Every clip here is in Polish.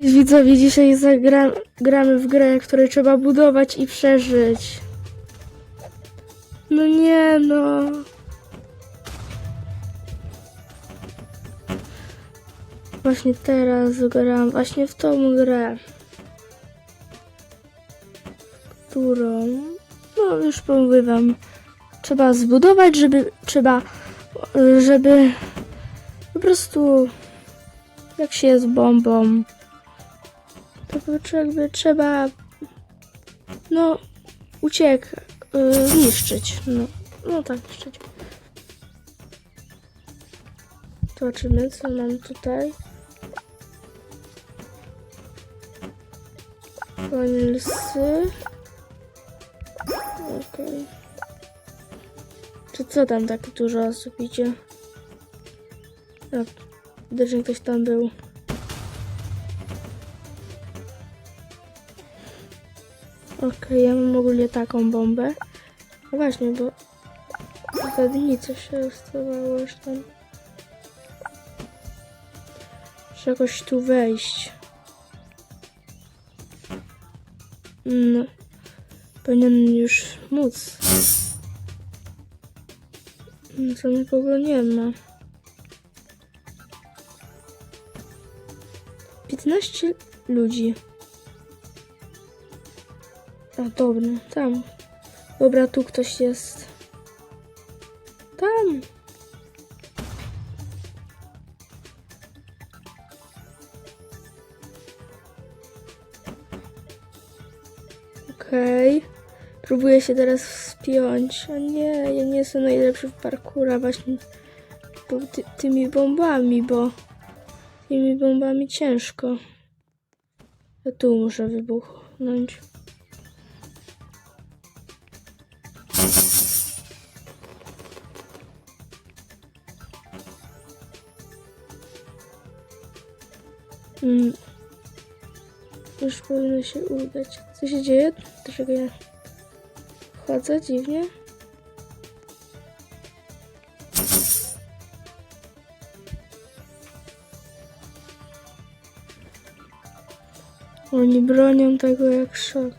Widzowie, dzisiaj zagra gramy w grę, której trzeba budować i przeżyć. No nie no. Właśnie teraz gram, właśnie w tą grę. Którą, no już mówię wam, trzeba zbudować, żeby, trzeba, żeby po prostu, jak się jest bombą, to po- jakby trzeba, no, uciek, y, niszczyć, no, no tak, niszczyć. Zobaczymy, co mam tutaj. Panelsy. Okej. Czy co tam tak dużo osób idzie? Że ktoś tam był. Okej, ja mam ogólnie taką bombę. No właśnie, bo za dni coś się stawało już tam. Muszę jakoś tu wejść. No. Powinien już móc. No to nikogo nie ma. 15 ludzi. A dobra, tam. Dobra, tu ktoś jest. Tam. Okej. Próbuję się teraz wspiąć. A nie, ja nie jestem najlepszy w parkura właśnie ty, tymi bombami, bo tymi bombami ciężko. Ja tu muszę wybuchnąć. Powinno się udać. Co się dzieje? Dlaczego ja chodzę dziwnie? Oni bronią tego jak szok.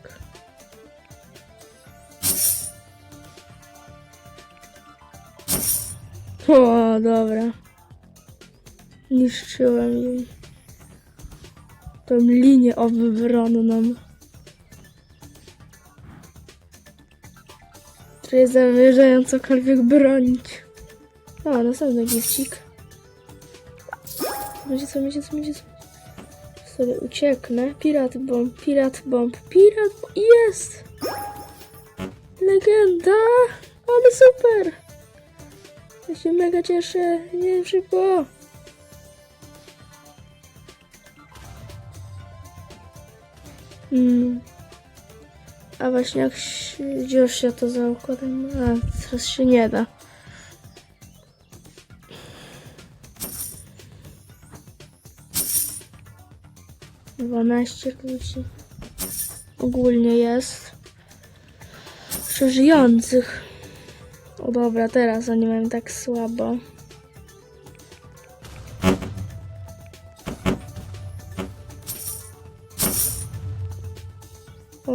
O, dobra. Niszczyłem im tą linię obronną. Czyli zamierzają cokolwiek bronić. O, następny gifcik. Będzie co, będzie co, będzie co. Sobie ucieknę. Pirat bomb, pirat bomb, pirat bomb. Jest! Legenda! Ale super! Ja się mega cieszę. Nie szybko. Mm. A właśnie jak się, już to za układem, a teraz się nie da. Dwanaście ludzi ogólnie jest przeżyjących. O dobra, teraz oni mają tak słabo.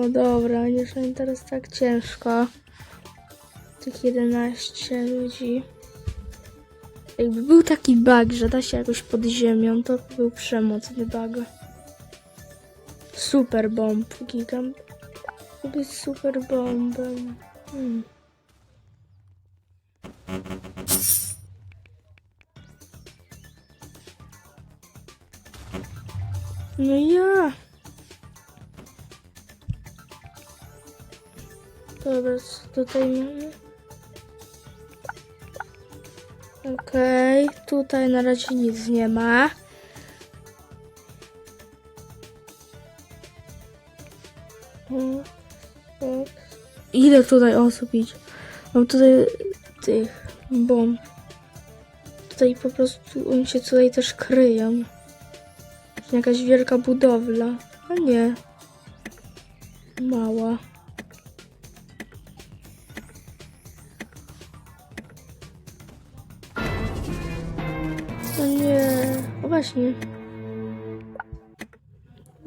O dobra, już mam teraz tak ciężko. Tych 11 ludzi. Jakby był taki bug, że da się jakoś pod ziemią, to był przemocny bug. Super bomb, gigant. To być super bombem. Hmm. No ja. Dobra, co tutaj mamy? Okej, tutaj na razie nic nie ma. Ile tutaj osób idzie? Mam tutaj tych bomb. Tutaj po prostu oni się tutaj też kryją. Jakaś wielka budowla. A nie. Mała. Właśnie.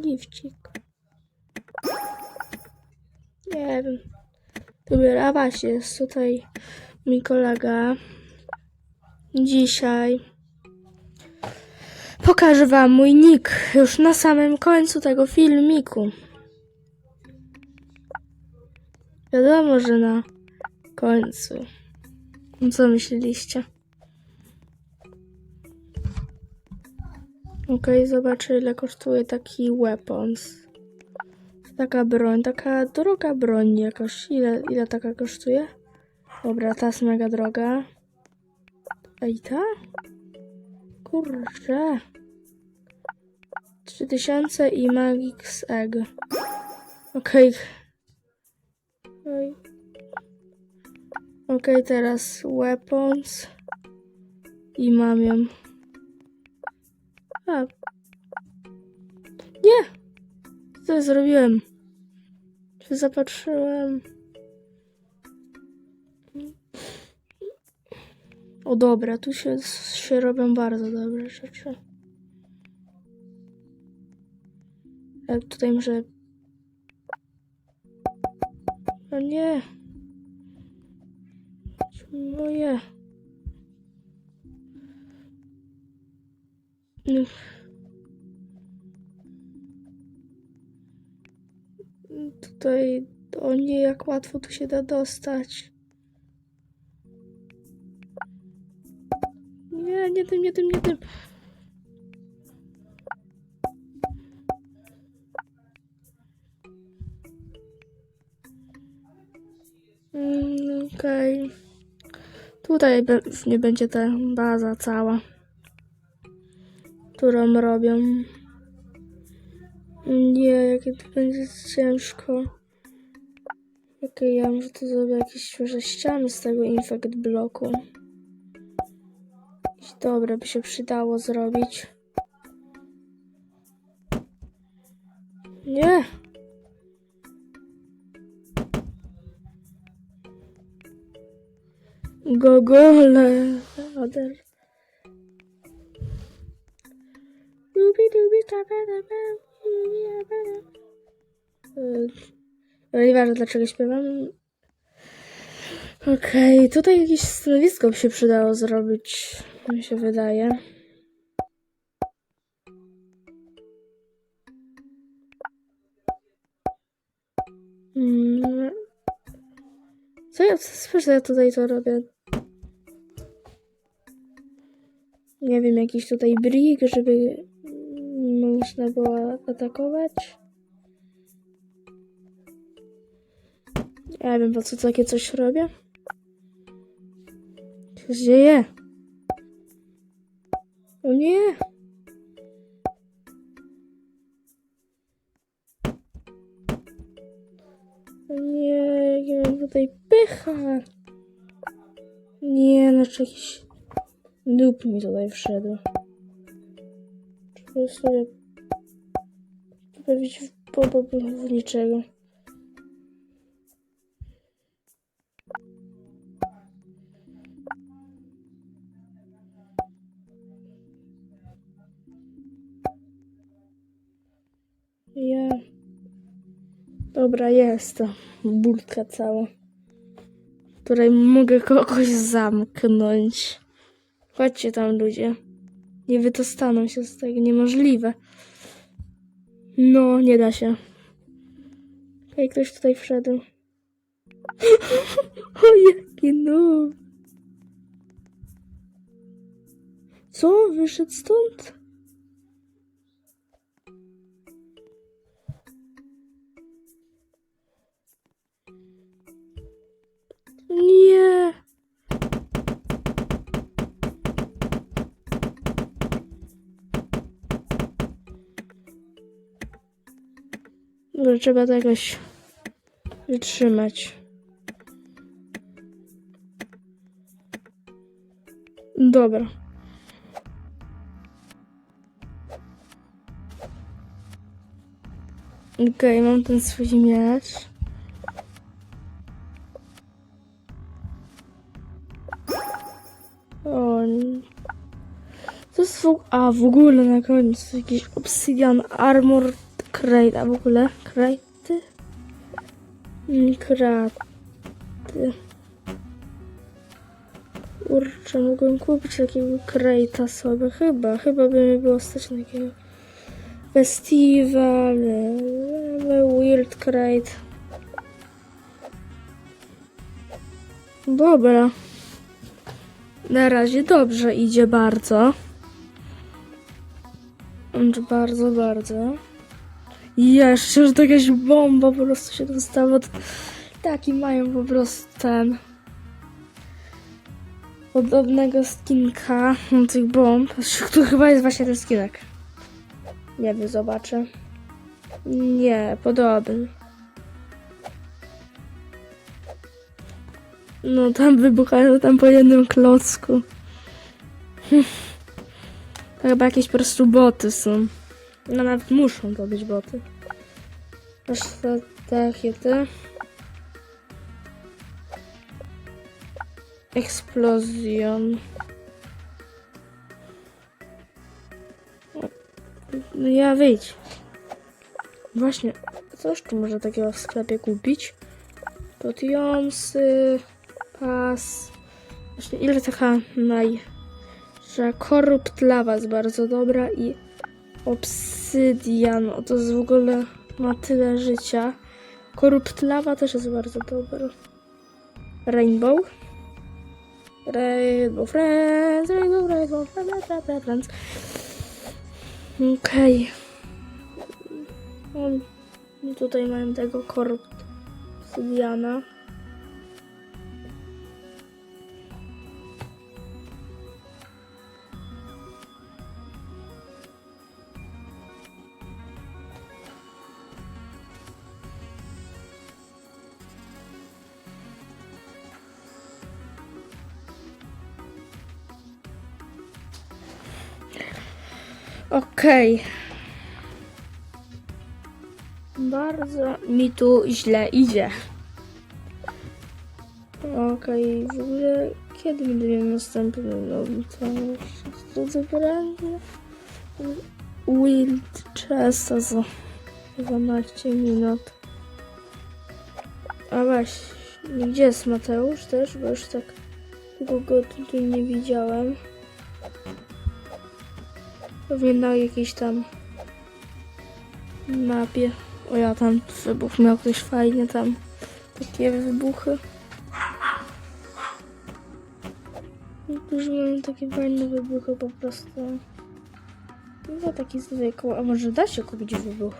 Gifcik. Nie wiem. Dobra, właśnie, jest tutaj mój kolega. Dzisiaj pokażę wam mój nick już na samym końcu tego filmiku. Wiadomo, że na końcu. Co myśleliście? Okej, zobaczę ile kosztuje taki weapons. Taka broń, taka droga broń jakaś. Ile, ile taka kosztuje? Dobra, ta jest mega droga. I ta? Kurczę. 3000 i Magix Egg. Okej. Okej, Okej, teraz weapons. I mam ją. A. Nie! Co zrobiłem? Się zapatrzyłem. O dobra, tu się, się robią bardzo dobre rzeczy. Jak tutaj może... O nie! Moje... No. Tutaj... O nie, jak łatwo tu się da dostać. Nie, nie tym, nie tym, nie tym. Mm, Okej. Tutaj be- już nie będzie ta baza cała, którą robią. Nie, jakie to będzie ciężko. Okej, ja może tu zrobię jakieś świeże ściany z tego infect bloku. Jakieś dobre by się przydało zrobić. Nie! Gogole. Oder. No nieważne dlaczego śpiewam. Okej, tutaj jakieś stanowisko by się przydało zrobić, mi się wydaje. Mm. Co ja, co ja tutaj to robię? Nie wiem, jakiś tutaj brik, żeby można było atakować. Ja wiem, po co takie coś robię. Co się dzieje? O nie! O nie, ja mam tutaj pycha. Nie, znaczy jakiś noob mi tutaj wszedł. Trzeba sobie poprawić po, po, w niczego. Ja. Dobra, jest to cała, której mogę kogoś zamknąć. Chodźcie tam, ludzie. Nie wydostaną się z tego, niemożliwe. No, nie da się. Okej, ktoś tutaj wszedł. o, jaki no. Co? Wyszedł stąd? Nie. Dobra, trzeba to jakoś wytrzymać. Dobra. Okej, mam ten swój miecz. O, to jest w, a w ogóle na końcu jakiś obsidian armor Krejda w ogóle. Krejty? Mm, Kraty. Kurczę, mogłem kupić takiego krejta sobie. Chyba, chyba by mi było stać na takiego festiwal, weird crate. Dobra. Na razie dobrze idzie bardzo. Bardzo, bardzo. Jeszcze, że to jakaś bomba po prostu się dostała. Taki mają po prostu ten podobnego skinka no, tych bomb. Tu chyba jest właśnie ten skinek. Nie wiem, zobaczę. Nie, podobny. No tam wybuchają tam po jednym klocku. Chyba jakieś po prostu boty są. No nawet muszą to być boty. Aż takie te. Explosion. No ja wyjdź. Właśnie, coś tu może takiego w sklepie kupić? Potionsy, pas. Właśnie, ile taka naj... Że korupt lawa jest bardzo dobra i obsydian, o to jest w ogóle ma tyle życia. Korupt lawa też jest bardzo dobra. Rainbow. Rainbow Friends, Rainbow, Rainbow Friends, Friends. Okej. Okay. Tutaj mamy tego korupt obsydiana. Okej. Bardzo mi tu źle idzie. Okej, w ogóle kiedy miał następny nowy to zabranie? Wild Chesta za 12 minut. A właśnie, gdzie jest Mateusz też? Bo już tak długo go tutaj nie widziałem. Pewnie na jakiejś tam mapie. O ja tam wybuch miał ktoś fajnie tam. Takie wybuchy. Niektórzy mają takie fajne wybuchy po prostu. Chyba taki zwykły. A może da się kupić wybuch?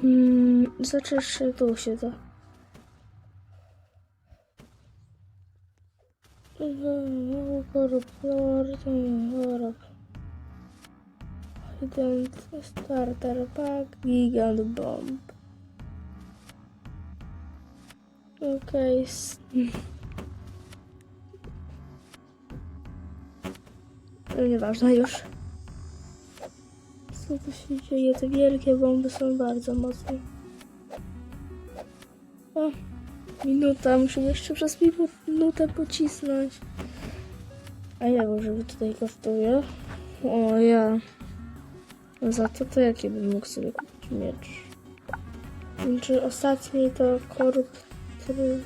Hmm, zaczesz tu się da. Chorób, chorób. Hidden Starter Pack Gigant Bomb. Okej. No nieważne już. Co tu się dzieje? Te wielkie bomby są bardzo mocne. O, minuta. Muszę jeszcze przez minutę pocisnąć. A ile może tutaj kosztuje? O ja. Za to to jaki bym mógł sobie kupić miecz? Czy ostatni to korup, który...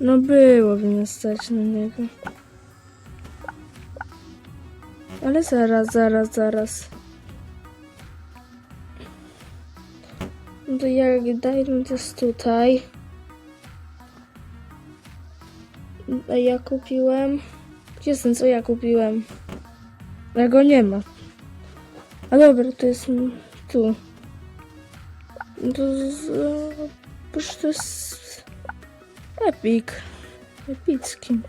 No byłoby mnie stać na niego. Ale zaraz, zaraz, zaraz. No to jak Diamond jest tutaj. A ja kupiłem... Gdzie jest ten, co ja kupiłem? Ja go nie ma. A dobra, to jest tu. To jest... e, Przecież to jest... Epic. Epicki.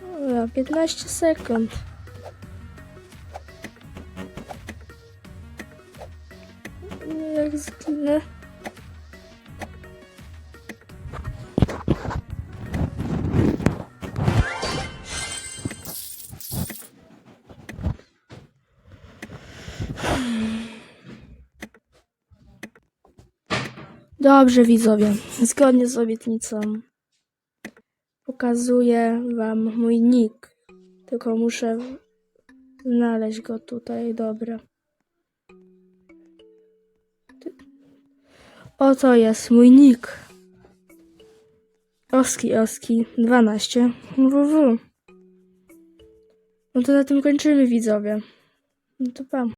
Dobra, 15 sekund. Jak zginę. Dobrze, widzowie, zgodnie z obietnicą pokazuję wam mój nick. Tylko muszę znaleźć go tutaj, dobra. Oto jest mój nick. Oski Oski 12 ww. No to na tym kończymy widzowie. No to pam.